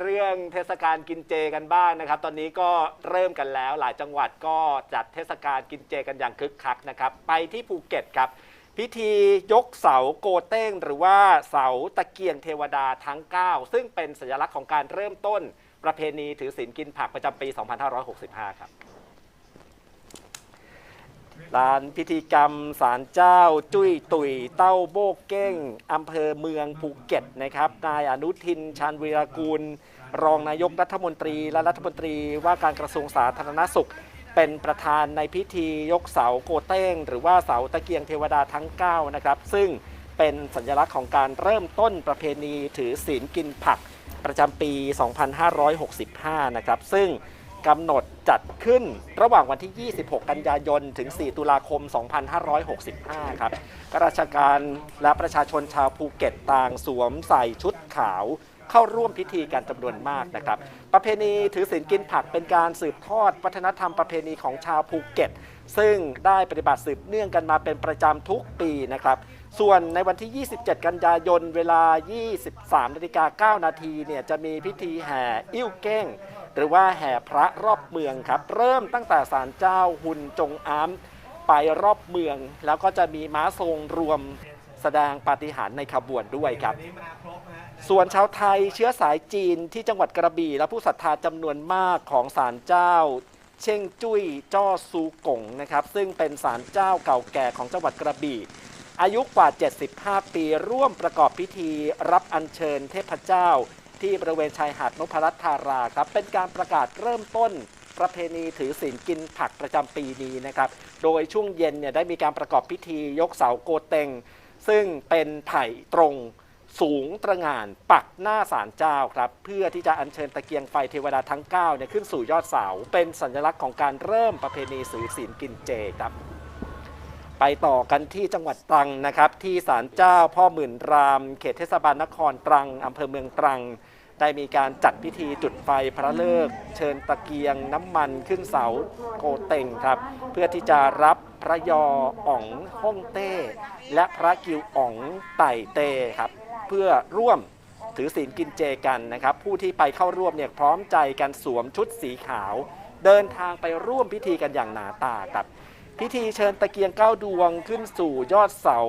เรื่องเทศกาลกินเจกันบ้างนะครับ ตอนนี้ก็เริ่มกันแล้ว หลายจังหวัดก็จัดเทศกาลกินเจกันอย่างคึกคักนะครับ ไปที่ภูเก็ตครับ พิธียกเสาโกเต้ง หรือว่าเสาตะเกียงเทวดาทั้ง 9 ซึ่งเป็นสัญลักษณ์ของการเริ่มต้นประเพณีถือศีลกินผักประจำปี 2565 ครับ ลานพิธีกรรมศาลเจ้า จุ้ยตุยเต้าโบกเก้งอำเภอเมืองภูเก็ตนะครับนายอนุทินชาญวีรกูล รองนายกรัฐมนตรีและรัฐมนตรีว่าการกระทรวงสาธารณสุข เป็นประธานในพิธียกเสาโกเต้ง หรือว่าเสาตะเกียงเทวดาทั้ง 9 นะครับ ซึ่งเป็นสัญลักษณ์ของการเริ่มต้นประเพณีถือศีลกินผักประจำปี 2565 นะครับซึ่ง กำหนดจัดขึ้นระหว่างวันที่ 26 กันยายน ถึง 4 ตุลาคม 2565 ครับข้าราชการและประชาชนชาวภูเก็ตต่างสวมใส่ชุดขาว เข้าร่วมพิธีกันจำนวนมากนะครับ ประเพณีถือศีลกินผักเป็นการสืบทอดวัฒนธรรมประเพณีของชาวภูเก็ต ซึ่งได้ปฏิบัติสืบเนื่องกันมาเป็นประจำทุกปีนะครับ ส่วนในวันที่ 27 กันยายน เวลา 23นาฬิกา9นาทีเนี่ยจะมีพิธีแห่ อิ่วเก้ง หรือว่าแห่พระรอบเมืองครับ เริ่มตั้งแต่ศาลเจ้าหุนจงอามไปรอบเมือง แล้วก็จะมีม้าทรงรวมแสดงปาฏิหาริย์ในขบวนด้วยครับ ส่วนชาวไทยเชื้อสายจีนที่จังหวัดกระบี่และผู้ศรัทธาจำนวนมากของศาลเจ้า เช่งจุ้ยจ้อซูกงนะครับ ซึ่งเป็นศาลเจ้าเก่าแก่ของจังหวัดกระบี่อายุกว่า 75 ปีร่วมประกอบพิธีรับอัญเชิญเทพเจ้า ที่บริเวณชายหาดนพรัตธาราครับเป็นการประกาศเริ่มต้นประเพณีถือศีลกินผักประจำปีนี้นะครับ โดยช่วงเย็นเนี่ยได้มีการประกอบพิธียกเสาโกเตงซึ่งเป็นไผ่ตรงสูงตระหง่านปักหน้าศาลเจ้าครับ เพื่อที่จะอัญเชิญตะเกียงไฟเทวดาทั้ง9เนี่ยขึ้นสู่ยอดเสา เป็นสัญลักษณ์ของการเริ่มประเพณีถือศีลกินเจครับ ไปต่อกันที่จังหวัดตรังนะครับ ที่ศาลเจ้าพ่อหมื่นราม เขตเทศบาลนครตรังอำเภอเมืองตรัง ได้มีการจัดพิธีจุดไฟพระเลิก เชิญตะเกียงน้ำมันขึ้นเสาโกเต็งครับ เพื่อที่จะรับพระยออ่องฮ่องเต้ และพระกิวอ่องไต่เต้ครับ เพื่อร่วมถือศีลกินเจกันนะครับ ผู้ที่ไปเข้าร่วมเนี่ยพร้อมใจกันสวมชุดสีขาว เดินทางไปร่วมพิธีกันอย่างหนาตาครับ พิธีเชิญตะเกียงเก้าดวงขึ้นสู่ยอดเสา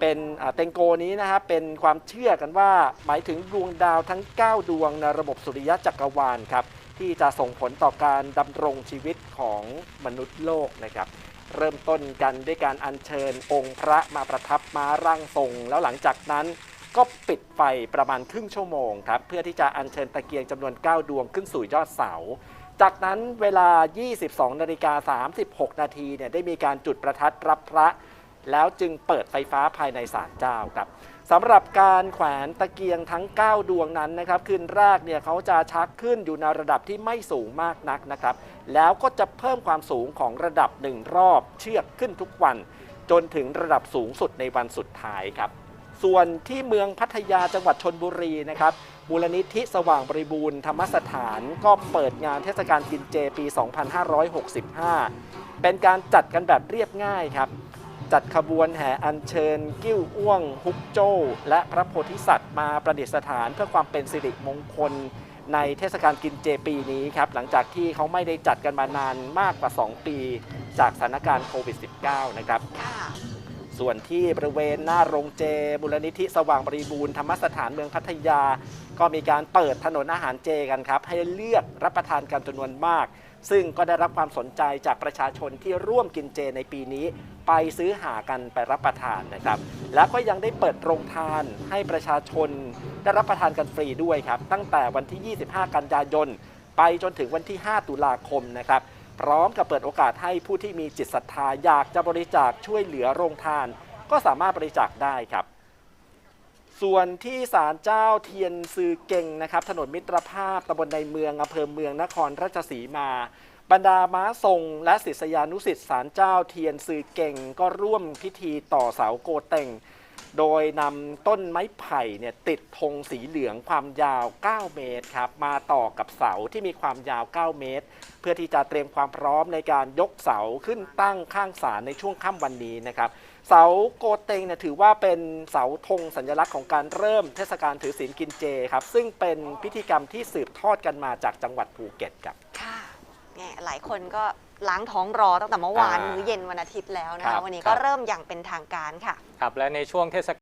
เป็นเตงโกนี้นะครับเป็นความเชื่อกันว่า หมายถึงดวงดาวทั้ง 9 ดวงในระบบสุริยะจักรวาลครับที่จะส่งผลต่อการดำรงชีวิตของมนุษย์โลกนะครับ เริ่มต้นกันด้วยการอัญเชิญองค์พระมาประทับม้าร่างทรง แล้วหลังจากนั้นก็ปิดไฟประมาณครึ่งชั่วโมงครับเพื่อที่จะอัญเชิญตะเกียงจำนวน 9 ดวงขึ้นสู่ยอดเสาจากนั้นเวลา 22 นาฬิกา 36 นาทีเนี่ยได้มีการจุดประทัดรับพระ แล้วจึงเปิดไฟฟ้าภายในศาลเจ้าครับสำหรับการแขวนตะเกียงทั้ง 9 ดวงนั้นนะครับคืนแรกเนี่ยเขาจะชักขึ้นอยู่ในระดับที่ไม่สูงมากนักนะครับ แล้วก็จะเพิ่มความสูงของระดับหนึ่งรอบเชือกขึ้นทุกวัน จนถึงระดับสูงสุดในวันสุดท้ายครับ ส่วนที่เมืองพัทยาจังหวัดชนบุรีนะครับมูลนิธิสว่างบริบูรณ์ธรรมสถานก็เปิดงานเทศกาลกินเจปี 2565 เป็นการจัดกันแบบเรียบง่ายครับ จัดขบวนแห่อัญเชิญ กิ้วอ้วง ฮุกโจ้ และพระโพธิสัตว์มาประดิษฐานเพื่อความเป็นสิริมงคล ในเทศกาลกินเจปีนี้ครับ หลังจากที่เขาไม่ได้จัดกันมานานมากกว่า 2 ปี จากสถานการณ์โควิด -19 นะครับส่วนที่บริเวณหน้าโรงเจมูลนิธิสว่างบริบูรณ์ธรรมสถานเมืองพัทยา ก็มีการเปิดถนนอาหารเจกันครับ ให้เลือกรับประทานกันจำนวนมาก ซึ่งก็ได้รับความสนใจจากประชาชนที่ร่วมกินเจในปีนี้ ไปซื้อหากันไปรับประทานนะครับ แล้วก็ยังได้เปิดโรงทานให้ประชาชนได้รับประทานกันฟรีด้วยครับ ตั้งแต่วันที่ 25 กันยายนไปจนถึงวันที่ 5 ตุลาคมนะครับ พร้อมกับเปิดโอกาสให้ผู้ที่มีจิตศรัทธาอยากจะบริจาคช่วยเหลือโรงทาน ก็สามารถบริจาคได้ครับ ส่วนที่ศาลเจ้าเทียนซือเก่งนะครับ ถนนมิตรภาพตำบลในเมืองอำเภอเมืองนครราชสีมา บรรดาม้าทรง และศิษยานุศิษย์ศาลเจ้าเทียนซือเก่ง ก็ร่วมพิธีต่อเสาโกเต็ง โดยนำต้นไม้ไผ่เนี่ยติดธงสีเหลืองความยาว 9 เมตรครับ มาต่อกับเสาที่มีความยาว 9 เมตร เพื่อที่จะเตรียมความพร้อมในการยกเสาขึ้นตั้งข้างศาลในช่วงค่ำวันนี้นะครับ เสาโกเตงเนี่ยถือว่าเป็นเสาธงสัญลักษณ์ของการเริ่มเทศกาลถือศีลกินเจครับ ซึ่งเป็นพิธีกรรมที่สืบทอดกันมาจากจังหวัดภูเก็ตครับ ค่ะ เนี่ยหลายคนก็ล้างท้องรอตั้งแต่เมื่อวานอ่ามื้มื้อเย็นวันอาทิตย์แล้วนะครัคะบวันนี้ครัก็บ เริ่มอย่างเป็นทางการค่ะ ครับและในช่วงเทศ